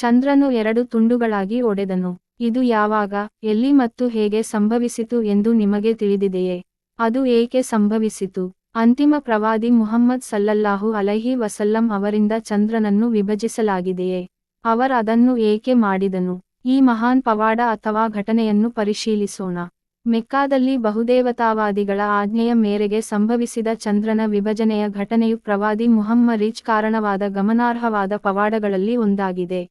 ಚಂದ್ರನು ಎರಡು ತುಂಡುಗಳಾಗಿ ಒಡೆದನು. ಇದು ಯಾವಾಗ, ಎಲ್ಲಿ ಮತ್ತು ಹೇಗೆ ಸಂಭವಿಸಿತು ಎಂದು ನಿಮಗೆ ತಿಳಿದಿದೆಯೇ? ಅದು ಏಕೆ ಸಂಭವಿಸಿತು? ಅಂತಿಮ ಪ್ರವಾದಿ ಮುಹಮ್ಮದ್ ಸಲ್ಲಲ್ಲಾಹು ಅಲಹಿ ವಸಲ್ಲಂ ಅವರಿಂದ ಚಂದ್ರನನ್ನು ವಿಭಜಿಸಲಾಗಿದೆಯೇ? ಅವರ್ ಅದನ್ನು ಏಕೆ ಮಾಡಿದನು? ಈ ಮಹಾನ್ ಪವಾಡ ಅಥವಾ ಘಟನೆಯನ್ನು ಪರಿಶೀಲಿಸೋಣ. ಮೆಕ್ಕಾದಲ್ಲಿ ಬಹುದೇವತಾವಾದಿಗಳ ಆಜ್ಞೆಯ ಮೇರೆಗೆ ಸಂಭವಿಸಿದ ಚಂದ್ರನ ವಿಭಜನೆಯ ಘಟನೆಯು ಪ್ರವಾದಿ ಮುಹಮ್ಮರಿಜ್ ಕಾರಣವಾದ ಗಮನಾರ್ಹವಾದ ಪವಾಡಗಳಲ್ಲಿ ಒಂದಾಗಿದೆ.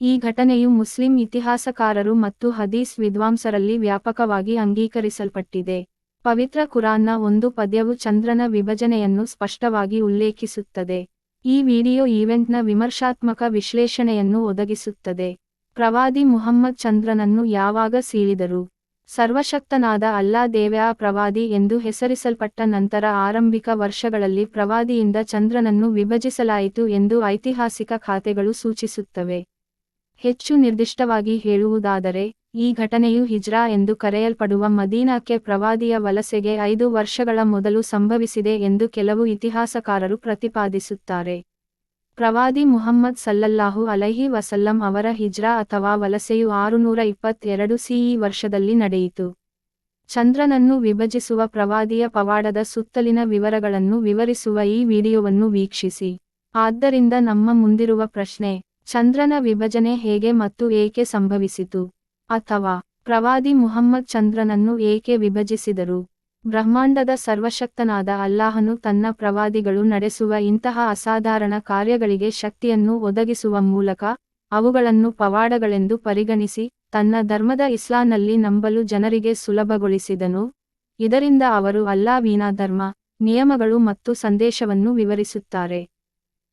ಈ ಘಟನೆಯು ಮುಸ್ಲಿಂ ಇತಿಹಾಸಕಾರರು ಮತ್ತು ಹದೀಸ್ ವಿದ್ವಾಂಸರಲ್ಲಿ ವ್ಯಾಪಕವಾಗಿ ಅಂಗೀಕರಿಸಲ್ಪಟ್ಟಿದೆ. ಪವಿತ್ರ ಕುರಾನ್ನ ಒಂದು ಪದ್ಯವು ಚಂದ್ರನ ವಿಭಜನೆಯನ್ನು ಸ್ಪಷ್ಟವಾಗಿ ಉಲ್ಲೇಖಿಸುತ್ತದೆ. ಈ ವಿಡಿಯೋ ಈವೆಂಟ್ನ ವಿಮರ್ಶಾತ್ಮಕ ವಿಶ್ಲೇಷಣೆಯನ್ನು ಒದಗಿಸುತ್ತದೆ. ಪ್ರವಾದಿ ಮುಹಮ್ಮದ್ ಚಂದ್ರನನ್ನು ಯಾವಾಗ ಸೀಳಿದರು? ಸರ್ವಶಕ್ತನಾದ ಅಲ್ಲಾ ದೇವ್ಯಾ ಪ್ರವಾದಿ ಎಂದು ಹೆಸರಿಸಲ್ಪಟ್ಟ ನಂತರ ಆರಂಭಿಕ ವರ್ಷಗಳಲ್ಲಿ ಪ್ರವಾದಿಯಿಂದ ಚಂದ್ರನನ್ನು ವಿಭಜಿಸಲಾಯಿತು ಎಂದು ಐತಿಹಾಸಿಕ ಖಾತೆಗಳು ಸೂಚಿಸುತ್ತವೆ. ಹೆಚ್ಚು ನಿರ್ದಿಷ್ಟವಾಗಿ ಹೇಳುವುದಾದರೆ, ಈ ಘಟನೆಯು ಹಿಜ್ರಾ ಎಂದು ಕರೆಯಲ್ಪಡುವ ಮದೀನಾಕ್ಕೆ ಪ್ರವಾದಿಯ ವಲಸೆಗೆ ಐದು ವರ್ಷಗಳ ಮೊದಲು ಸಂಭವಿಸಿದೆ ಎಂದು ಕೆಲವು ಇತಿಹಾಸಕಾರರು ಪ್ರತಿಪಾದಿಸುತ್ತಾರೆ. ಪ್ರವಾದಿ ಮುಹಮ್ಮದ್ ಸಲ್ಲಲ್ಲಾಹು ಅಲಹಿ ವಸಲ್ಲಂ ಅವರ ಹಿಜ್ರಾ ಅಥವಾ ವಲಸೆಯು ಆರುನೂರ ಇಪ್ಪತ್ತೆರಡು ಸಿಇ ವರ್ಷದಲ್ಲಿ ನಡೆಯಿತು. ಚಂದ್ರನನ್ನು ವಿಭಜಿಸುವ ಪ್ರವಾದಿಯ ಪವಾಡದ ಸುತ್ತಲಿನ ವಿವರಗಳನ್ನು ವಿವರಿಸುವ ಈ ವಿಡಿಯೋವನ್ನು ವೀಕ್ಷಿಸಿ. ಆದ್ದರಿಂದ ನಮ್ಮ ಮುಂದಿರುವ ಪ್ರಶ್ನೆ ಚಂದ್ರನ ವಿಭಜನೆ ಹೇಗೆ ಮತ್ತು ಏಕೆ ಸಂಭವಿಸಿತು? ಅಥವಾ ಪ್ರವಾದಿ ಮುಹಮ್ಮದ್ ಚಂದ್ರನನ್ನು ಏಕೆ ವಿಭಜಿಸಿದರು? ಬ್ರಹ್ಮಾಂಡದ ಸರ್ವಶಕ್ತನಾದ ಅಲ್ಲಾಹನು ತನ್ನ ಪ್ರವಾದಿಗಳು ನಡೆಸುವ ಇಂತಹ ಅಸಾಧಾರಣ ಕಾರ್ಯಗಳಿಗೆ ಶಕ್ತಿಯನ್ನು ಒದಗಿಸುವ ಮೂಲಕ ಅವುಗಳನ್ನು ಪವಾಡಗಳೆಂದು ಪರಿಗಣಿಸಿ ತನ್ನ ಧರ್ಮದ ಇಸ್ಲಾನಲ್ಲಿ ನಂಬಲು ಜನರಿಗೆ ಸುಲಭಗೊಳಿಸಿದನು. ಇದರಿಂದ ಅವರು ಅಲ್ಲಾವೀನ ಧರ್ಮ, ನಿಯಮಗಳು ಮತ್ತು ಸಂದೇಶವನ್ನು ವಿವರಿಸುತ್ತಾರೆ.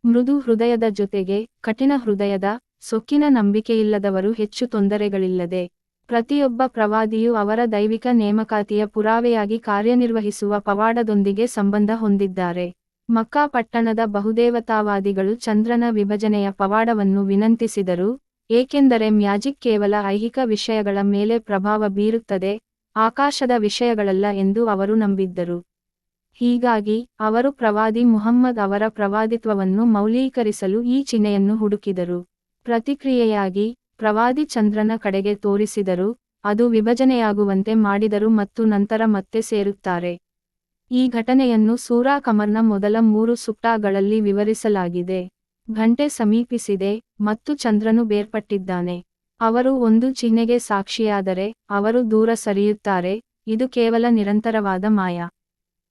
ಮೃದು ಹೃದಯದ ಜೊತೆಗೆ ಕಠಿಣ ಹೃದಯದ ಸೊಕ್ಕಿನ ನಂಬಿಕೆಯಿಲ್ಲದವರು ಹೆಚ್ಚು ತೊಂದರೆಗಳಿಲ್ಲದೆ, ಪ್ರತಿಯೊಬ್ಬ ಪ್ರವಾದಿಯು ಅವರ ದೈವಿಕ ನೇಮಕಾತಿಯ ಪುರಾವೆಯಾಗಿ ಕಾರ್ಯನಿರ್ವಹಿಸುವ ಪವಾಡದೊಂದಿಗೆ ಸಂಬಂಧ ಹೊಂದಿದ್ದಾರೆ. ಮಕ್ಕಾ ಪಟ್ಟಣದ ಬಹುದೇವತಾವಾದಿಗಳು ಚಂದ್ರನ ವಿಭಜನೆಯ ಪವಾಡವನ್ನು ವಿನಂತಿಸಿದರು, ಏಕೆಂದರೆ ಮ್ಯಾಜಿಕ್ ಕೇವಲ ಐಹಿಕ ವಿಷಯಗಳ ಮೇಲೆ ಪ್ರಭಾವ ಬೀರುತ್ತದೆ, ಆಕಾಶದ ವಿಷಯಗಳಲ್ಲ ಎಂದು ಅವರು ನಂಬಿದ್ದರು. ಹೀಗಾಗಿ ಅವರು ಪ್ರವಾದಿ ಮುಹಮ್ಮದ್ ಅವರ ಪ್ರವಾದಿತ್ವವನ್ನು ಮೌಲ್ಯೀಕರಿಸಲು ಈ ಚಿಹ್ನೆಯನ್ನು ಹುಡುಕಿದರು. ಪ್ರತಿಕ್ರಿಯೆಯಾಗಿ ಪ್ರವಾದಿ ಚಂದ್ರನ ಕಡೆಗೆ ತೋರಿಸಿದರು, ಅದು ವಿಭಜನೆಯಾಗುವಂತೆ ಮಾಡಿದರು ಮತ್ತು ನಂತರ ಮತ್ತೆ ಸೇರುತ್ತಾರೆ. ಈ ಘಟನೆಯನ್ನು ಸೂರಾ ಕಮರ್ನ ಮೊದಲ ಮೂರು ಸುಕ್ಟಾಗಳಲ್ಲಿ ವಿವರಿಸಲಾಗಿದೆ. ಘಂಟೆ ಸಮೀಪಿಸಿದೆ ಮತ್ತು ಚಂದ್ರನು ಬೇರ್ಪಟ್ಟಿದ್ದಾನೆ. ಅವರು ಒಂದು ಚಿಹ್ನೆಗೆ ಸಾಕ್ಷಿಯಾದರೆ ಅವರು ದೂರ ಸರಿಯುತ್ತಾರೆ, ಇದು ಕೇವಲ ನಿರಂತರವಾದ ಮಾಯ.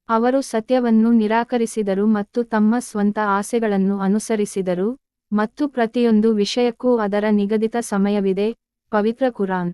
ಅವರು ಸತ್ಯವನ್ನು ನಿರಾಕರಿಸಿದರು ಮತ್ತು ತಮ್ಮ ಸ್ವಂತ ಆಸೆಗಳನ್ನು ಅನುಸರಿಸಿದರು ಮತ್ತು ಪ್ರತಿಯೊಂದು ವಿಷಯಕ್ಕೂ ಅದರ ನಿಗದಿತ ಸಮಯವಿದೆ, ಪವಿತ್ರ ಕುರಾನ್.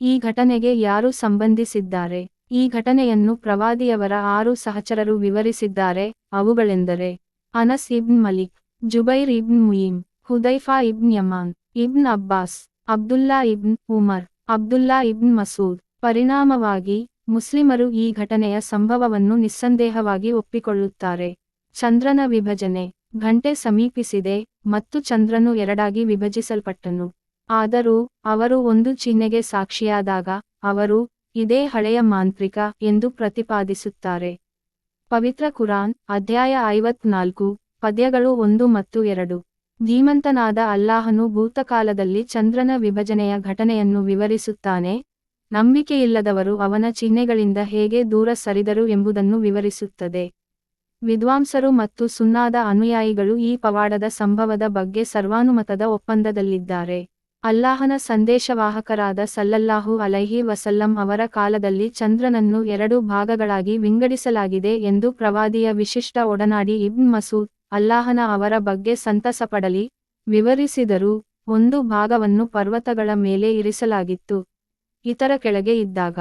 ಈ ಘಟನೆಗೆ ಯಾರು ಸಂಬಂಧಿಸಿದ್ದಾರೆ? ಈ ಘಟನೆಯನ್ನು ಪ್ರವಾದಿಯವರ ಆರು ಸಹಚರರು ವಿವರಿಸಿದ್ದಾರೆ, ಅವುಗಳೆಂದರೆ Anas ibn Malik, Jubair ibn Muim, Hudaifa ibn Yaman, ibn Abbas, Abdullah ibn Umar, Abdullah ibn Masud. ಪರಿಣಾಮವಾಗಿ ಮುಸ್ಲಿಮರು ಈ ಘಟನೆಯ ಸಂಭವವನ್ನು ನಿಸ್ಸಂದೇಹವಾಗಿ ಒಪ್ಪಿಕೊಳ್ಳುತ್ತಾರೆ. ಚಂದ್ರನ ವಿಭಜನೆ ಘಂಟೆ ಸಮೀಪಿಸಿದೆ ಮತ್ತು ಚಂದ್ರನು ಎರಡಾಗಿ ವಿಭಜಿಸಲ್ಪಟ್ಟನು. ಆದರೂ ಅವರು ಒಂದು ಚಿಹ್ನೆಗೆ ಸಾಕ್ಷಿಯಾದಾಗ ಅವರು ಇದೇ ಹಳೆಯ ಮಾಂತ್ರಿಕ ಎಂದು ಪ್ರತಿಪಾದಿಸುತ್ತಾರೆ. ಪವಿತ್ರ ಕುರಾನ್ ಅಧ್ಯಾಯ ಐವತ್ನಾಲ್ಕು, ಪದ್ಯಗಳು ಒಂದು ಮತ್ತು ಎರಡು. ಧೀಮಂತನಾದ ಅಲ್ಲಾಹನು ಭೂತಕಾಲದಲ್ಲಿ ಚಂದ್ರನ ವಿಭಜನೆಯ ಘಟನೆಯನ್ನು ವಿವರಿಸುತ್ತಾನೆ. ನಂಬಿಕೆಯಿಲ್ಲದವರು ಅವನ ಚಿಹ್ನೆಗಳಿಂದ ಹೇಗೆ ದೂರ ಸರಿದರು ಎಂಬುದನ್ನು ವಿವರಿಸುತ್ತದೆ. ವಿದ್ವಾಂಸರು ಮತ್ತು ಸುನ್ನಾದ ಅನುಯಾಯಿಗಳು ಈ ಪವಾಡದ ಸಂಭವದ ಬಗ್ಗೆ ಸರ್ವಾನುಮತದ ಒಪ್ಪಂದದಲ್ಲಿದ್ದಾರೆ. ಅಲ್ಲಾಹನ ಸಂದೇಶವಾಹಕರಾದ ಸಲ್ಲಲ್ಲಾಹು ಅಲೈಹಿ ವಸಲ್ಲಂ ಅವರ ಕಾಲದಲ್ಲಿ ಚಂದ್ರನನ್ನು ಎರಡು ಭಾಗಗಳಾಗಿ ವಿಂಗಡಿಸಲಾಗಿದೆ ಎಂದು ಪ್ರವಾದಿಯ ವಿಶಿಷ್ಟ ಒಡನಾಡಿ ಇಬ್ನ್ ಮಸೂದ್, ಅಲ್ಲಾಹನ ಅವರ ಬಗ್ಗೆ ಸಂತಸಪಡಲಿ, ವಿವರಿಸಿದರು. ಒಂದು ಭಾಗವನ್ನು ಪರ್ವತಗಳ ಮೇಲೆ ಇರಿಸಲಾಗಿತ್ತು. ಇತರ ಕೆಳಗೆ ಇದ್ದಾಗ.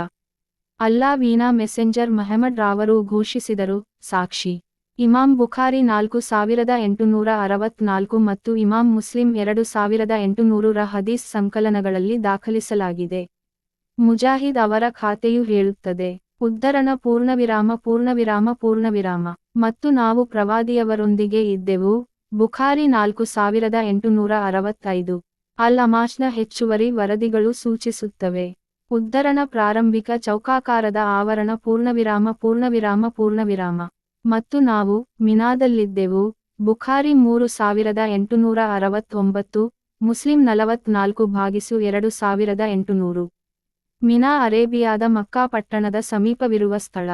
ಅಲ್ಲಾ ವೀನಾ ಮೆಸೆಂಜರ್ ಮೆಹಮದ್ ರಾವರು ಘೋಷಿಸಿದರು, ಸಾಕ್ಷಿ. ಇಮಾಮ್ ಬುಖಾರಿ ನಾಲ್ಕು ಸಾವಿರದ ಎಂಟುನೂರ ಅರವತ್ನಾಲ್ಕು ಮತ್ತು ಇಮಾಂ ಮುಸ್ಲಿಂ ಎರಡು ಸಾವಿರದ ಎಂಟುನೂರರ ಹದೀಸ್ ಸಂಕಲನಗಳಲ್ಲಿ ದಾಖಲಿಸಲಾಗಿದೆ. ಮುಜಾಹಿದ್ ಅವರ ಖಾತೆಯು ಹೇಳುತ್ತದೆ, ಉದ್ಧರಣ ಪೂರ್ಣವಿರಾಮ ಪೂರ್ಣವಿರಾಮ ಪೂರ್ಣವಿರಾಮ. ಮತ್ತು ನಾವು ಪ್ರವಾದಿಯವರೊಂದಿಗೆ ಇದ್ದೆವು, ಬುಖಾರಿ ನಾಲ್ಕು ಸಾವಿರದ ಎಂಟುನೂರ ಅರವತ್ತೈದು. ಅಲ್ ಹೆಚ್ಚುವರಿ ವರದಿಗಳು ಸೂಚಿಸುತ್ತವೆ. ಉದ್ಧರಣ ಪ್ರಾರಂಭಿಕ ಚೌಕಾಕಾರದ ಆವರಣ ಪೂರ್ಣವಿರಾಮ ಪೂರ್ಣವಿರಾಮ ಪೂರ್ಣವಿರಾಮ. ಮತ್ತು ನಾವು ಮಿನಾದಲ್ಲಿದ್ದೆವು. ಬುಖಾರಿ ಮೂರು ಸಾವಿರದ ಎಂಟುನೂರ ಅರವತ್ತೊಂಬತ್ತು, ಮುಸ್ಲಿಂ ನಲವತ್ನಾಲ್ಕು ಭಾಗಿಸು ಎರಡು ಸಾವಿರದ ಎಂಟುನೂರು. ಮಿನಾ ಅರೇಬಿಯಾದ ಮಕ್ಕಾ ಪಟ್ಟಣದ ಸಮೀಪವಿರುವ ಸ್ಥಳ.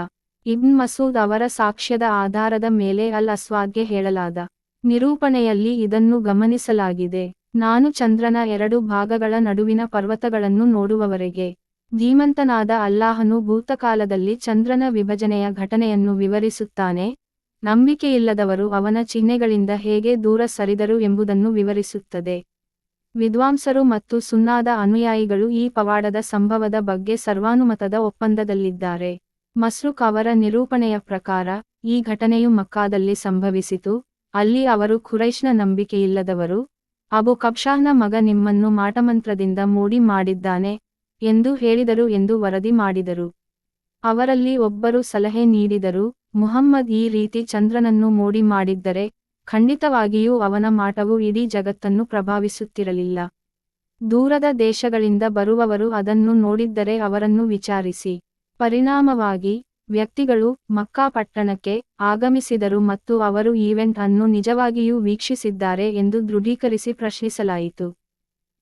ಇಬ್ನ್ ಮಸೂದ್ ಅವರ ಸಾಕ್ಷ್ಯದ ಆಧಾರದ ಮೇಲೆ ಅಲ್ ಅಸ್ವಾದ್ಗೆ ಹೇಳಲಾದ ನಿರೂಪಣೆಯಲ್ಲಿ ಇದನ್ನು ಗಮನಿಸಲಾಗಿದೆ. ನಾನು ಚಂದ್ರನ ಎರಡು ಭಾಗಗಳ ನಡುವಿನ ಪರ್ವತಗಳನ್ನು ನೋಡುವವರೆಗೆ ಧೀಮಂತನಾದ ಅಲ್ಲಾಹನು ಭೂತಕಾಲದಲ್ಲಿ ಚಂದ್ರನ ವಿಭಜನೆಯ ಘಟನೆಯನ್ನು ವಿವರಿಸುತ್ತಾನೆ. ನಂಬಿಕೆಯಿಲ್ಲದವರು ಅವನ ಚಿಹ್ನೆಗಳಿಂದ ಹೇಗೆ ದೂರ ಸರಿದರು ಎಂಬುದನ್ನು ವಿವರಿಸುತ್ತದೆ. ವಿದ್ವಾಂಸರು ಮತ್ತು ಸುನ್ನಾದ ಅನುಯಾಯಿಗಳು ಈ ಪವಾಡದ ಸಂಭವದ ಬಗ್ಗೆ ಸರ್ವಾನುಮತದ ಒಪ್ಪಂದದಲ್ಲಿದ್ದಾರೆ. ಮಸ್ರುಕ್ ಅವರ ನಿರೂಪಣೆಯ ಪ್ರಕಾರ, ಈ ಘಟನೆಯು ಮಕ್ಕಾದಲ್ಲಿ ಸಂಭವಿಸಿತು. ಅಲ್ಲಿ ಅವರು ಖುರೈಶ್ನ ನಂಬಿಕೆಯಿಲ್ಲದವರು. ಅಬು ಕಬ್ಷಾಹ್ನ ಮಗ ನಿಮ್ಮನ್ನು ಮಾಟಮಂತ್ರದಿಂದ ಮೂಡಿ ಮಾಡಿದ್ದಾನೆ. ಎಂದು ಹೇಳಿದರು ಎಂದು ವರದಿ ಮಾಡಿದರು. ಅವರಲ್ಲಿ ಒಬ್ಬರು ಸಲಹೆ ನೀಡಿದರು, ಮುಹಮ್ಮದ್ ಈ ರೀತಿ ಚಂದ್ರನನ್ನು ಮೋಡಿ ಮಾಡಿದ್ದರೆ ಖಂಡಿತವಾಗಿಯೂ ಅವನ ಮಾಟವು ಇಡೀ ಜಗತ್ತನ್ನು ಪ್ರಭಾವಿಸುತ್ತಿರಲಿಲ್ಲ. ದೂರದ ದೇಶಗಳಿಂದ ಬರುವವರು ಅದನ್ನು ನೋಡಿದ್ದರೆ ಅವರನ್ನು ವಿಚಾರಿಸಿ. ಪರಿಣಾಮವಾಗಿ, ವ್ಯಕ್ತಿಗಳು ಮಕ್ಕಾ ಪಟ್ಟಣಕ್ಕೆ ಆಗಮಿಸಿದರು ಮತ್ತು ಅವರು ಈವೆಂಟ್ ಅನ್ನು ನಿಜವಾಗಿಯೂ ವೀಕ್ಷಿಸಿದ್ದಾರೆ ಎಂದು ದೃಢೀಕರಿಸಿ ಪ್ರಶ್ನಿಸಲಾಯಿತು.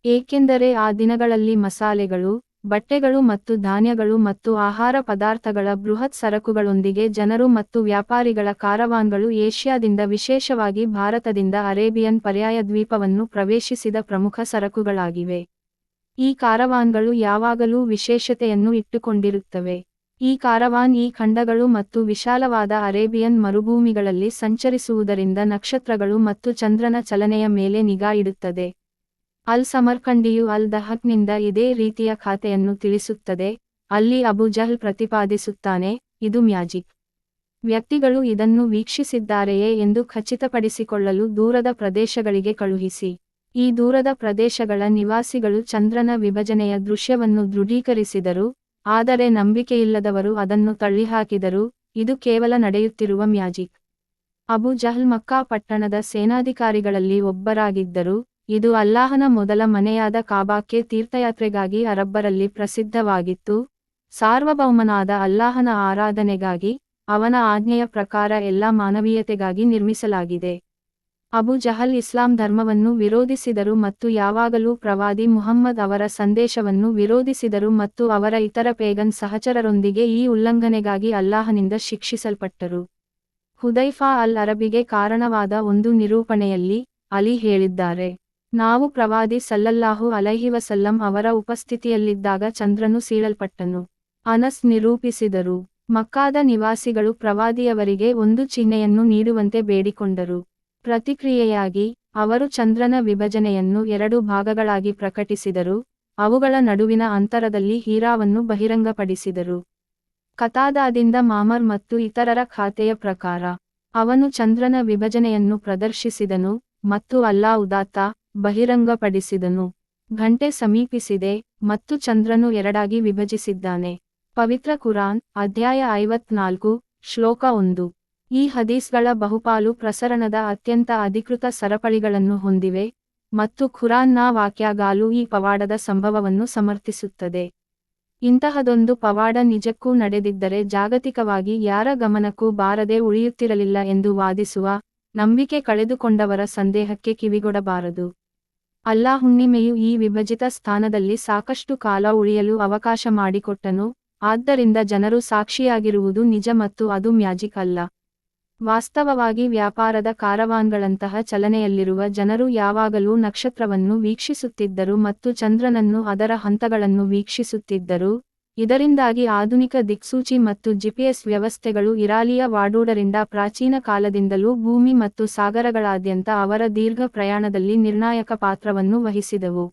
ಏಕೆಂದರೆ ಆ ದಿನಗಳಲ್ಲಿ ಮಸಾಲೆಗಳು ಬಟ್ಟೆಗಳು ಮತ್ತು ಧಾನ್ಯಗಳು ಮತ್ತು ಆಹಾರ ಪದಾರ್ಥಗಳ ಬೃಹತ್ ಸರಕುಗಳೊಂದಿಗೆ ಜನರು ಮತ್ತು ವ್ಯಾಪಾರಿಗಳ ಕಾರವಾನ್ಗಳು ಏಷ್ಯಾದಿಂದ ವಿಶೇಷವಾಗಿ ಭಾರತದಿಂದ ಅರೇಬಿಯನ್ ಪರ್ಯಾಯ ದ್ವೀಪವನ್ನು ಪ್ರವೇಶಿಸಿದ ಪ್ರಮುಖ ಸರಕುಗಳಾಗಿವೆ. ಈ ಕಾರವಾನ್ಗಳು ಯಾವಾಗಲೂ ವಿಶೇಷತೆಯನ್ನು ಇಟ್ಟುಕೊಂಡಿರುತ್ತವೆ. ಈ ಕಾರವಾನ್ ಈ ಖಂಡಗಳು ಮತ್ತು ವಿಶಾಲವಾದ ಅರೇಬಿಯನ್ ಮರುಭೂಮಿಗಳಲ್ಲಿ ಸಂಚರಿಸುವುದರಿಂದ ನಕ್ಷತ್ರಗಳು ಮತ್ತು ಚಂದ್ರನ ಚಲನೆಯ ಮೇಲೆ ನಿಗಾ ಇಡುತ್ತದೆ. ಅಲ್ ಸಮರ್ಕಂಡಿಯು ಅಲ್ ದಹಕ್ನಿಂದ ಇದೇ ರೀತಿಯ ಖಾತೆಯನ್ನು ತಿಳಿಸುತ್ತದೆ. ಅಲ್ಲಿ ಅಬು ಜಹಲ್ ಪ್ರತಿಪಾದಿಸುತ್ತಾನೆ, ಇದು ಮ್ಯಾಜಿಕ್. ವ್ಯಕ್ತಿಗಳು ಇದನ್ನು ವೀಕ್ಷಿಸಿದ್ದಾರೆಯೇ ಎಂದು ಖಚಿತಪಡಿಸಿಕೊಳ್ಳಲು ದೂರದ ಪ್ರದೇಶಗಳಿಗೆ ಕಳುಹಿಸಿ. ಈ ದೂರದ ಪ್ರದೇಶಗಳ ನಿವಾಸಿಗಳು ಚಂದ್ರನ ವಿಭಜನೆಯ ದೃಶ್ಯವನ್ನು ದೃಢೀಕರಿಸಿದರು, ಆದರೆ ನಂಬಿಕೆಯಿಲ್ಲದವರು ಅದನ್ನು ತಳ್ಳಿಹಾಕಿದರು. ಇದು ಕೇವಲ ನಡೆಯುತ್ತಿರುವ ಮ್ಯಾಜಿಕ್. ಅಬು ಜಹಲ್ ಮಕ್ಕಾ ಪಟ್ಟಣದ ಸೇನಾಧಿಕಾರಿಗಳಲ್ಲಿ ಒಬ್ಬರಾಗಿದ್ದರು. ಇದು ಅಲ್ಲಾಹನ ಮೊದಲ ಮನೆಯಾದ ಕಾಬಾಕ್ಕೆ ತೀರ್ಥಯಾತ್ರೆಗಾಗಿ ಅರಬ್ಬರಲ್ಲಿ ಪ್ರಸಿದ್ಧವಾಗಿತ್ತು. ಸಾರ್ವಭೌಮನಾದ ಅಲ್ಲಾಹನ ಆರಾಧನೆಗಾಗಿ ಅವನ ಆಜ್ಞೆಯ ಪ್ರಕಾರ ಎಲ್ಲ ಮಾನವೀಯತೆಗಾಗಿ ನಿರ್ಮಿಸಲಾಗಿದೆ. ಅಬು ಜಹಲ್ ಇಸ್ಲಾಂ ಧರ್ಮವನ್ನು ವಿರೋಧಿಸಿದರು ಮತ್ತು ಯಾವಾಗಲೂ ಪ್ರವಾದಿ ಮುಹಮ್ಮದ್ ಅವರ ಸಂದೇಶವನ್ನು ವಿರೋಧಿಸಿದರು ಮತ್ತು ಅವರ ಇತರ ಪೇಗನ್ ಸಹಚರರೊಂದಿಗೆ ಈ ಉಲ್ಲಂಘನೆಗಾಗಿ ಅಲ್ಲಾಹನಿಂದ ಶಿಕ್ಷಿಸಲ್ಪಟ್ಟರು. ಹುದೈಫಾ ಅಲ್ ಅರಬಿಗೆ ಕಾರಣವಾದ ಒಂದು ನಿರೂಪಣೆಯಲ್ಲಿ ಅಲಿ ಹೇಳಿದ್ದಾರೆ. ನಾವು ಪ್ರವಾದಿ ಸಲ್ಲಲ್ಲಾಹು ಅಲೈಹಿವಸಲ್ಲಂ ಅವರ ಉಪಸ್ಥಿತಿಯಲ್ಲಿದ್ದಾಗ ಚಂದ್ರನು ಸೀಳಲ್ಪಟ್ಟನು. ಅನಸ್ ನಿರೂಪಿಸಿದರು. ಮಕ್ಕಾದ ನಿವಾಸಿಗಳು ಪ್ರವಾದಿಯವರಿಗೆ ಒಂದು ಚಿಹ್ನೆಯನ್ನು ನೀಡುವಂತೆ ಬೇಡಿಕೊಂಡರು. ಪ್ರತಿಕ್ರಿಯೆಯಾಗಿ, ಅವರು ಚಂದ್ರನ ವಿಭಜನೆಯನ್ನು ಎರಡು ಭಾಗಗಳಾಗಿ ಪ್ರಕಟಿಸಿದರು. ಅವುಗಳ ನಡುವಿನ ಅಂತರದಲ್ಲಿ ಹೀರಾವನ್ನು ಬಹಿರಂಗಪಡಿಸಿದರು. ಕತಾದಾದಿಂದ ಮಾಮರ್ ಮತ್ತು ಇತರರ ಖಾತೆಯ ಪ್ರಕಾರ, ಅವನು ಚಂದ್ರನ ವಿಭಜನೆಯನ್ನು ಪ್ರದರ್ಶಿಸಿದನು ಮತ್ತು ಅಲ್ಲಾ ಉದಾತ್ತ ಬಹಿರಂಗಪಡಿಸಿದನು. ಘಂಟೆ ಸಮೀಪಿಸಿದೆ ಮತ್ತು ಚಂದ್ರನು ಎರಡಾಗಿ ವಿಭಜಿಸಿದ್ದಾನೆ. ಪವಿತ್ರ ಕುರಾನ್, ಅಧ್ಯಾಯ ಐವತ್ನಾಲ್ಕು, ಶ್ಲೋಕ ಒಂದು. ಈ ಹದೀಸ್ಗಳ ಬಹುಪಾಲು ಪ್ರಸರಣದ ಅತ್ಯಂತ ಅಧಿಕೃತ ಸರಪಳಿಗಳನ್ನು ಹೊಂದಿವೆ ಮತ್ತು ಖುರಾನ್ನ ವಾಕ್ಯಗಾಲು ಈ ಪವಾಡದ ಸಂಭವವನ್ನು ಸಮರ್ಥಿಸುತ್ತದೆ. ಇಂತಹದೊಂದು ಪವಾಡ ನಿಜಕ್ಕೂ ನಡೆದಿದ್ದರೆ ಜಾಗತಿಕವಾಗಿ ಯಾರ ಗಮನಕ್ಕೂ ಬಾರದೆ ಉಳಿಯುತ್ತಿರಲಿಲ್ಲ ಎಂದು ವಾದಿಸುವ ನಂಬಿಕೆ ಕಳೆದುಕೊಂಡವರ ಸಂದೇಹಕ್ಕೆ ಕಿವಿಗೊಡಬಾರದು. ಅಲ್ಲಾ ಹುಣ್ಣಿಮೆಯು ಈ ವಿಭಜಿತ ಸ್ಥಾನದಲ್ಲಿ ಸಾಕಷ್ಟು ಕಾಲ ಉಳಿಯಲು ಅವಕಾಶ ಮಾಡಿಕೊಟ್ಟನು, ಆದ್ದರಿಂದ ಜನರು ಸಾಕ್ಷಿಯಾಗಿರುವುದು ನಿಜ ಮತ್ತು ಅದು ಮ್ಯಾಜಿಕ್ ಅಲ್ಲ. ವಾಸ್ತವವಾಗಿ ವ್ಯಾಪಾರದ ಕಾರವಾನ್ಗಳಂತಹ ಚಲನೆಯಲ್ಲಿರುವ ಜನರು ಯಾವಾಗಲೂ ನಕ್ಷತ್ರವನ್ನು ವೀಕ್ಷಿಸುತ್ತಿದ್ದರು ಮತ್ತು ಚಂದ್ರನನ್ನು ಅದರ ಹಂತಗಳನ್ನು ವೀಕ್ಷಿಸುತ್ತಿದ್ದರು ಇದರಿಂದಾಗಿ ಆಧುನಿಕ ದಿಕ್ಸೂಚಿ ಮತ್ತು ಜಿಪಿಎಸ್ ವ್ಯವಸ್ಥೆಗಳು ಇರಾಲಿಯ ವಾಡೂಡರಿಂದ ಪ್ರಾಚೀನ ಕಾಲದಿಂದಲೂ ಭೂಮಿ ಮತ್ತು ಸಾಗರಗಳಾದ್ಯಂತ ಅವರ ದೀರ್ಘ ಪ್ರಯಾಣದಲ್ಲಿ ನಿರ್ಣಾಯಕ ಪಾತ್ರವನ್ನು ವಹಿಸಿದವು.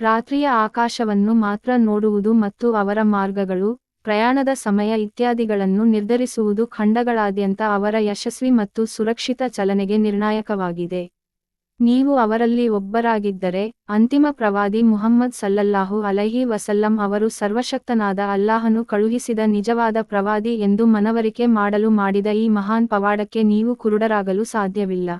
ರಾತ್ರಿಯ ಆಕಾಶವನ್ನು ಮಾತ್ರ ನೋಡುವುದು ಮತ್ತು ಅವರ ಮಾರ್ಗಗಳು, ಪ್ರಯಾಣದ ಸಮಯ ಇತ್ಯಾದಿಗಳನ್ನು ನಿರ್ಧರಿಸುವುದು ಖಂಡಗಳಾದ್ಯಂತ ಅವರ ಯಶಸ್ವಿ ಮತ್ತು ಸುರಕ್ಷಿತ ಚಲನೆಗೆ ನಿರ್ಣಾಯಕವಾಗಿದೆ. ನೀವು ಅವರಲ್ಲಿ ಒಬ್ಬರಾಗಿದ್ದರೆ, ಅಂತಿಮ ಪ್ರವಾದಿ ಮುಹಮ್ಮದ್ ಸಲ್ಲಲ್ಲಾಹು ಅಲಹಿ ವಸಲ್ಲಂ ಅವರು ಸರ್ವಶಕ್ತನಾದ ಅಲ್ಲಾಹನು ಕಳುಹಿಸಿದ ನಿಜವಾದ ಪ್ರವಾದಿ ಎಂದು ಮನವರಿಕೆ ಮಾಡಲು ಮಾಡಿದ ಈ ಮಹಾನ್ ಪವಾಡಕ್ಕೆ ನೀವು ಕುರುಡರಾಗಲು ಸಾಧ್ಯವಿಲ್ಲ.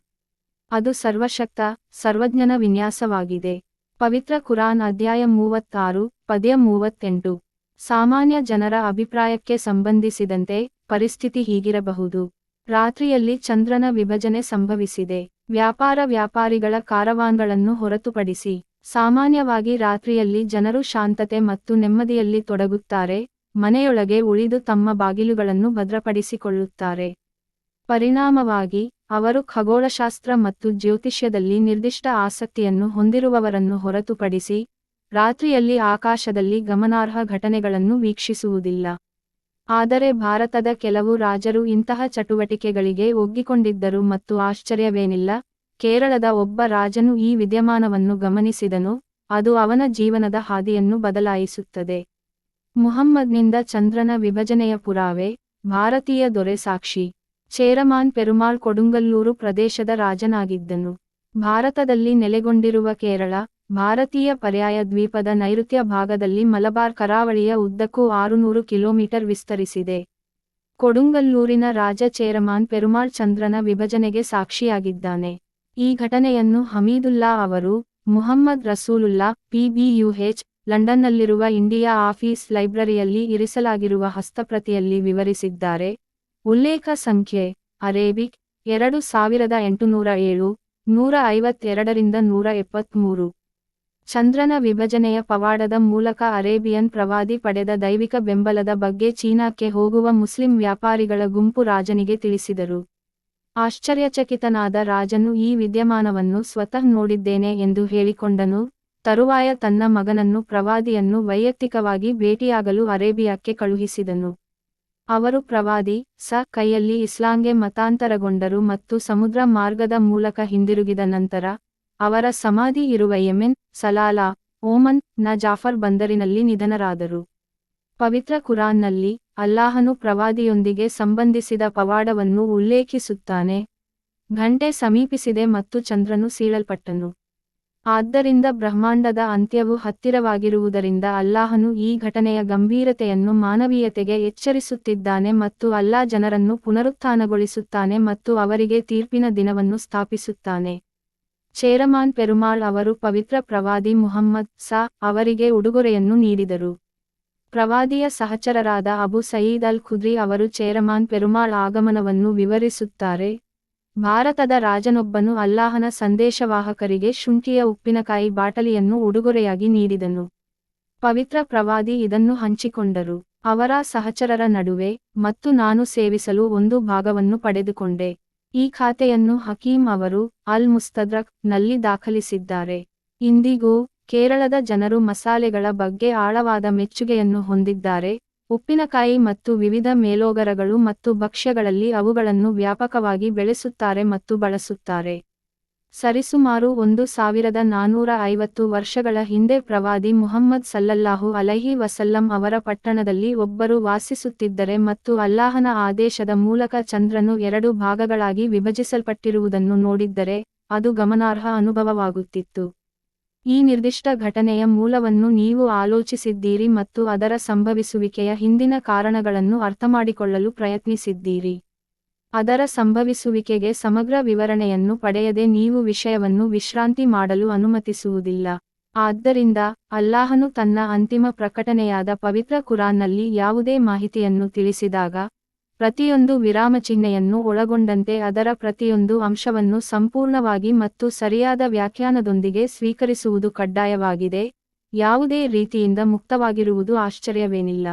ಅದು ಸರ್ವಶಕ್ತ, ಸರ್ವಜ್ಞನ ವಿನ್ಯಾಸವಾಗಿದೆ. ಪವಿತ್ರ ಕುರಾನ್ ಅಧ್ಯಾಯ ಮೂವತ್ತಾರು, ಪದ್ಯ ಮೂವತ್ತೆಂಟು. ಸಾಮಾನ್ಯ ಜನರ ಅಭಿಪ್ರಾಯಕ್ಕೆ ಸಂಬಂಧಿಸಿದಂತೆ ಪರಿಸ್ಥಿತಿ ಹೀಗಿರಬಹುದು. ರಾತ್ರಿಯಲ್ಲಿ ಚಂದ್ರನ ವಿಭಜನೆ ಸಂಭವಿಸಿದೆ. ವ್ಯಾಪಾರ ವ್ಯಾಪಾರಿಗಳ ಕಾರವಾನ್ಗಳನ್ನು ಹೊರತುಪಡಿಸಿ, ಸಾಮಾನ್ಯವಾಗಿ ರಾತ್ರಿಯಲ್ಲಿ ಜನರು ಶಾಂತತೆ ಮತ್ತು ನೆಮ್ಮದಿಯಲ್ಲಿ ತೊಡಗುತ್ತಾರೆ, ಮನೆಯೊಳಗೆ ಉಳಿದು ತಮ್ಮ ಬಾಗಿಲುಗಳನ್ನು ಭದ್ರಪಡಿಸಿಕೊಳ್ಳುತ್ತಾರೆ. ಪರಿಣಾಮವಾಗಿ, ಅವರು ಖಗೋಳಶಾಸ್ತ್ರ ಮತ್ತು ಜ್ಯೋತಿಷ್ಯದಲ್ಲಿ ನಿರ್ದಿಷ್ಟ ಆಸಕ್ತಿಯನ್ನು ಹೊಂದಿರುವವರನ್ನು ಹೊರತುಪಡಿಸಿ, ರಾತ್ರಿಯಲ್ಲಿ ಆಕಾಶದಲ್ಲಿ ಗಮನಾರ್ಹ ಘಟನೆಗಳನ್ನು ವೀಕ್ಷಿಸುವುದಿಲ್ಲ. ಆದರೆ ಭಾರತದ ಕೆಲವು ರಾಜರು ಇಂತಹ ಚಟುವಟಿಕೆಗಳಿಗೆ ಒಗ್ಗಿಕೊಂಡಿದ್ದರು ಮತ್ತು ಆಶ್ಚರ್ಯವೇನಿಲ್ಲ, ಕೇರಳದ ಒಬ್ಬ ರಾಜನು ಈ ವಿದ್ಯಮಾನವನ್ನು ಗಮನಿಸಿದನು, ಅದು ಅವನ ಜೀವನದ ಹಾದಿಯನ್ನು ಬದಲಾಯಿಸುತ್ತದೆ. ಮುಹಮ್ಮದ್ನಿಂದ ಚಂದ್ರನ ವಿಭಜನೆಯ ಪುರಾವೆ, ಭಾರತೀಯ ದೊರೆ ಸಾಕ್ಷಿ, ಚೇರಮಾನ್ ಪೆರುಮಾಳ್ ಕೊಡುಂಗಲ್ಲೂರು ಪ್ರದೇಶದ ರಾಜನಾಗಿದ್ದನು. ಭಾರತದಲ್ಲಿ ನೆಲೆಗೊಂಡಿರುವ ಕೇರಳ ಭಾರತೀಯ ಪರ್ಯಾಯ ದ್ವೀಪದ ನೈಋತ್ಯ ಭಾಗದಲ್ಲಿ ಮಲಬಾರ್ ಕರಾವಳಿಯ ಉದ್ದಕ್ಕೂ ಆರುನೂರು ಕಿಲೋಮೀಟರ್ ವಿಸ್ತರಿಸಿದೆ. ಕೊಡುಂಗಲ್ಲೂರಿನ ರಾಜ ಚೇರಮಾನ್ ಪೆರುಮಾಳ್ ಚಂದ್ರನ ವಿಭಜನೆಗೆ ಸಾಕ್ಷಿಯಾಗಿದ್ದಾನೆ. ಈ ಘಟನೆಯನ್ನು ಹಮೀದುಲ್ಲಾ ಅವರು, ಮುಹಮ್ಮದ್ ರಸೂಲುಲ್ಲಾ ಪಿಬಿಯುಎಚ್ ಲಂಡನ್ನಲ್ಲಿರುವ ಇಂಡಿಯಾ ಆಫೀಸ್ ಲೈಬ್ರರಿಯಲ್ಲಿ ಇರಿಸಲಾಗಿರುವ ಹಸ್ತಪ್ರತಿಯಲ್ಲಿ ವಿವರಿಸಿದ್ದಾರೆ. ಉಲ್ಲೇಖ ಸಂಖ್ಯೆ, ಅರೇಬಿಕ್, ಎರಡು ಸಾವಿರದ ಎಂಟುನೂರ ಏಳು, ನೂರ ಐವತ್ತೆರಡರಿಂದ ನೂರ ಎಪ್ಪತ್ಮೂರು. ಚಂದ್ರನ ವಿಭಜನೆಯ ಪವಾಡದ ಮೂಲಕ ಅರೇಬಿಯನ್ ಪ್ರವಾದಿ ಪಡೆದ ದೈವಿಕ ಬೆಂಬಲದ ಬಗ್ಗೆ ಚೀನಾಕ್ಕೆ ಹೋಗುವ ಮುಸ್ಲಿಂ ವ್ಯಾಪಾರಿಗಳ ಗುಂಪು ರಾಜನಿಗೆ ತಿಳಿಸಿದರು. ಆಶ್ಚರ್ಯಚಕಿತನಾದ ರಾಜನು ಈ ವಿದ್ಯಮಾನವನ್ನು ಸ್ವತಃ ನೋಡಿದ್ದೇನೆ ಎಂದು ಹೇಳಿಕೊಂಡನು. ತರುವಾಯ ತನ್ನ ಮಗನನ್ನು ಪ್ರವಾದಿಯನ್ನು ವೈಯಕ್ತಿಕವಾಗಿ ಭೇಟಿಯಾಗಲು ಅರೇಬಿಯಾಕ್ಕೆ ಕಳುಹಿಸಿದನು. ಅವರು ಪ್ರವಾದಿ, ಸ, ಕೈಯಲ್ಲಿ ಇಸ್ಲಾಂಗೆ ಮತಾಂತರಗೊಂಡರು ಮತ್ತು ಸಮುದ್ರ ಮಾರ್ಗದ ಮೂಲಕ ಹಿಂದಿರುಗಿದ ನಂತರ ಅವರ ಸಮಾಧಿ ಇರುವ ಯೆಮೆನ್, ಸಲಾಲಾ, ಓಮನ್, ನ ಜಾಫರ್ ಬಂದರಿನಲ್ಲಿ ನಿಧನರಾದರು. ಪವಿತ್ರ ಕುರಾನ್ನಲ್ಲಿ ಅಲ್ಲಾಹನು ಪ್ರವಾದಿಯೊಂದಿಗೆ ಸಂಬಂಧಿಸಿದ ಪವಾಡವನ್ನು ಉಲ್ಲೇಖಿಸುತ್ತಾನೆ. ಘಂಟೆ ಸಮೀಪಿಸಿದೆ ಮತ್ತು ಚಂದ್ರನು ಸೀಳಲ್ಪಟ್ಟನು. ಆದ್ದರಿಂದ ಬ್ರಹ್ಮಾಂಡದ ಅಂತ್ಯವು ಹತ್ತಿರವಾಗಿರುವುದರಿಂದ ಅಲ್ಲಾಹನು ಈ ಘಟನೆಯ ಗಂಭೀರತೆಯನ್ನು ಮಾನವೀಯತೆಗೆ ಎಚ್ಚರಿಸುತ್ತಿದ್ದಾನೆ ಮತ್ತು ಅಲ್ಲಾ ಜನರನ್ನು ಪುನರುತ್ಥಾನಗೊಳಿಸುತ್ತಾನೆ ಮತ್ತು ಅವರಿಗೆ ತೀರ್ಪಿನ ದಿನವನ್ನು ಸ್ಥಾಪಿಸುತ್ತಾನೆ. ಚೇರಮಾನ್ ಪೆರುಮಾಳ್ ಅವರು ಪವಿತ್ರ ಪ್ರವಾದಿ ಮುಹಮ್ಮದ್ ಸಾ ಅವರಿಗೆ ಉಡುಗೊರೆಯನ್ನು ನೀಡಿದರು. ಪ್ರವಾದಿಯ ಸಹಚರರಾದ ಅಬು ಸಯೀದ್ ಅಲ್ ಖುದ್ರಿ ಅವರು ಚೇರಮಾನ್ ಪೆರುಮಾಳ್ ಆಗಮನವನ್ನು ವಿವರಿಸುತ್ತಾರೆ. ಭಾರತದ ರಾಜನೊಬ್ಬನು ಅಲ್ಲಾಹನ ಸಂದೇಶವಾಹಕರಿಗೆ ಶುಂಠಿಯ ಉಪ್ಪಿನಕಾಯಿ ಬಾಟಲಿಯನ್ನು ಉಡುಗೊರೆಯಾಗಿ ನೀಡಿದನು. ಪವಿತ್ರ ಪ್ರವಾದಿ ಇದನ್ನು ಹಂಚಿಕೊಂಡರು. ಅವರ ಸಹಚರರ ನಡುವೆ ಮತ್ತು ನಾನು ಸೇವಿಸಲು ಒಂದು ಭಾಗವನ್ನು ಪಡೆದುಕೊಂಡೆ. ಈ ಖಾತೆಯನ್ನು ಹಕೀಂ ಅವರು ಅಲ್ ಮುಸ್ತದ್ರಕ್ನಲ್ಲಿ ದಾಖಲಿಸಿದ್ದಾರೆ. ಇಂದಿಗೂ ಕೇರಳದ ಜನರು ಮಸಾಲೆಗಳ ಬಗ್ಗೆ ಆಳವಾದ ಮೆಚ್ಚುಗೆಯನ್ನು ಹೊಂದಿದ್ದಾರೆ. ಉಪ್ಪಿನಕಾಯಿ ಮತ್ತು ವಿವಿಧ ಮೇಲೋಗರಗಳು ಮತ್ತು ಭಕ್ಷ್ಯಗಳಲ್ಲಿ ಅವುಗಳನ್ನು ವ್ಯಾಪಕವಾಗಿ ಬೆಳೆಸುತ್ತಾರೆ ಮತ್ತು ಬಳಸುತ್ತಾರೆ. ಸರಿಸುಮಾರು ಒಂದು ಸಾವಿರದ ನಾನೂರ ಐವತ್ತು ವರ್ಷಗಳ ಹಿಂದೆ ಪ್ರವಾದಿ ಮುಹಮ್ಮದ್ ಸಲ್ಲಲ್ಲಾಹು ಅಲಹಿ ವಸಲ್ಲಂ ಅವರ ಪಟ್ಟಣದಲ್ಲಿ ಒಬ್ಬರು ವಾಸಿಸುತ್ತಿದ್ದರೆ ಮತ್ತು ಅಲ್ಲಾಹನ ಆದೇಶದ ಮೂಲಕ ಚಂದ್ರನು ಎರಡು ಭಾಗಗಳಾಗಿ ವಿಭಜಿಸಲ್ಪಟ್ಟಿರುವುದನ್ನು ನೋಡಿದ್ದರೆ ಅದು ಗಮನಾರ್ಹ ಅನುಭವವಾಗುತ್ತಿತ್ತು. ಈ ನಿರ್ದಿಷ್ಟ ಘಟನೆಯ ಮೂಲವನ್ನು ನೀವು ಆಲೋಚಿಸಿದ್ದೀರಿ ಮತ್ತು ಅದರ ಸಂಭವಿಸುವಿಕೆಯ ಹಿಂದಿನ ಕಾರಣಗಳನ್ನು ಅರ್ಥಮಾಡಿಕೊಳ್ಳಲು ಪ್ರಯತ್ನಿಸಿದ್ದೀರಿ. ಅದರ ಸಂಭವಿಸುವಿಕೆಗೆ ಸಮಗ್ರ ವಿವರಣೆಯನ್ನು ಪಡೆಯದೆ ನೀವು ವಿಷಯವನ್ನು ವಿಶ್ರಾಂತಿ ಮಾಡಲು ಅನುಮತಿಸುವುದಿಲ್ಲ. ಆದ್ದರಿಂದ, ಅಲ್ಲಾಹನು ತನ್ನ ಅಂತಿಮ ಪ್ರಕಟಣೆಯಾದ ಪವಿತ್ರ ಕುರಾನ್ನಲ್ಲಿ ಯಾವುದೇ ಮಾಹಿತಿಯನ್ನು ತಿಳಿಸಿದಾಗ, ಪ್ರತಿಯೊಂದು ವಿರಾಮಚಿಹ್ನೆಯನ್ನು ಒಳಗೊಂಡಂತೆ ಅದರ ಪ್ರತಿಯೊಂದು ಅಂಶವನ್ನು ಸಂಪೂರ್ಣವಾಗಿ ಮತ್ತು ಸರಿಯಾದ ವ್ಯಾಖ್ಯಾನದೊಂದಿಗೆ ಸ್ವೀಕರಿಸುವುದು ಕಡ್ಡಾಯವಾಗಿದೆ. ಯಾವುದೇ ರೀತಿಯಿಂದ ಮುಕ್ತವಾಗಿರುವುದು ಆಶ್ಚರ್ಯವೇನಿಲ್ಲ.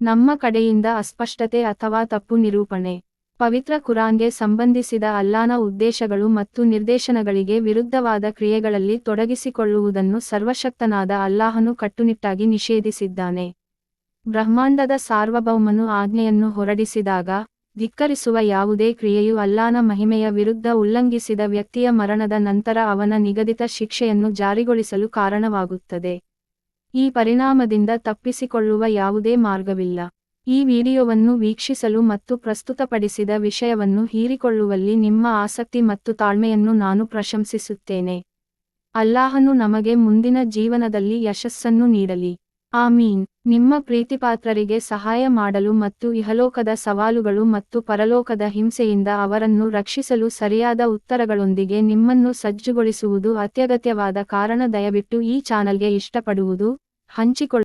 ನಮ್ಮ ಕಡೆಯಿಂದ ಅಸ್ಪಷ್ಟತೆ ಅಥವಾ ತಪ್ಪು ನಿರೂಪಣೆ. ಪವಿತ್ರ ಕುರಾನ್ಗೆ ಸಂಬಂಧಿಸಿದ ಅಲ್ಲಾನ ಉದ್ದೇಶಗಳು ಮತ್ತು ನಿರ್ದೇಶನಗಳಿಗೆ ವಿರುದ್ಧವಾದ ಕ್ರಿಯೆಗಳಲ್ಲಿ ತೊಡಗಿಸಿಕೊಳ್ಳುವುದನ್ನು ಸರ್ವಶಕ್ತನಾದ ಅಲ್ಲಾಹನು ಕಟ್ಟುನಿಟ್ಟಾಗಿ ನಿಷೇಧಿಸಿದ್ದಾನೆ. ಬ್ರಹ್ಮಾಂಡದ ಸಾರ್ವಭೌಮನು ಆಜ್ಞೆಯನ್ನು ಹೊರಡಿಸಿದಾಗ, ಧಿಕ್ಕರಿಸುವ ಯಾವುದೇ ಕ್ರಿಯೆಯು ಅಲ್ಲಾನ ಮಹಿಮೆಯ ವಿರುದ್ಧ ಉಲ್ಲಂಘಿಸಿದ ವ್ಯಕ್ತಿಯ ಮರಣದ ನಂತರ ಅವನ ನಿಗದಿತ ಶಿಕ್ಷೆಯನ್ನು ಜಾರಿಗೊಳಿಸಲು ಕಾರಣವಾಗುತ್ತದೆ. ಈ ಪರಿಣಾಮದಿಂದ ತಪ್ಪಿಸಿಕೊಳ್ಳುವ ಯಾವುದೇ ಮಾರ್ಗವಿಲ್ಲ. ಈ ವಿಡಿಯೋವನ್ನು ವೀಕ್ಷಿಸಲು ಮತ್ತು ಪ್ರಸ್ತುತಪಡಿಸಿದ ವಿಷಯವನ್ನು ಹೀರಿಕೊಳ್ಳುವಲ್ಲಿ ನಿಮ್ಮ ಆಸಕ್ತಿ ಮತ್ತು ತಾಳ್ಮೆಯನ್ನು ನಾನು ಪ್ರಶಂಸಿಸುತ್ತೇನೆ. ಅಲ್ಲಾಹನು ನಮಗೆ ಮುಂದಿನ ಜೀವನದಲ್ಲಿ ಯಶಸ್ಸನ್ನು ನೀಡಲಿ. ಆಮೀನ್. ನಿಮ್ಮ ಪ್ರೀತಿಪಾತ್ರರಿಗೆ ಸಹಾಯ ಮಾಡಲು ಮತ್ತು ಇಹಲೋಕದ ಸವಾಲುಗಳು ಮತ್ತು ಪರಲೋಕದ ಹಿಂಸೆಯಿಂದ ಅವರನ್ನು ರಕ್ಷಿಸಲು ಸರಿಯಾದ ಉತ್ತರಗಳೊಂದಿಗೆ ನಿಮ್ಮನ್ನು ಸಜ್ಜುಗೊಳಿಸುವುದು ಅತ್ಯಗತ್ಯವಾದ ಕಾರಣ. ದಯವಿಟ್ಟು ಈ ಚಾನಲ್ಗೆ ಇಷ್ಟಪಡುವುದು ಹಂಚಿಕೊಳ್ಳ.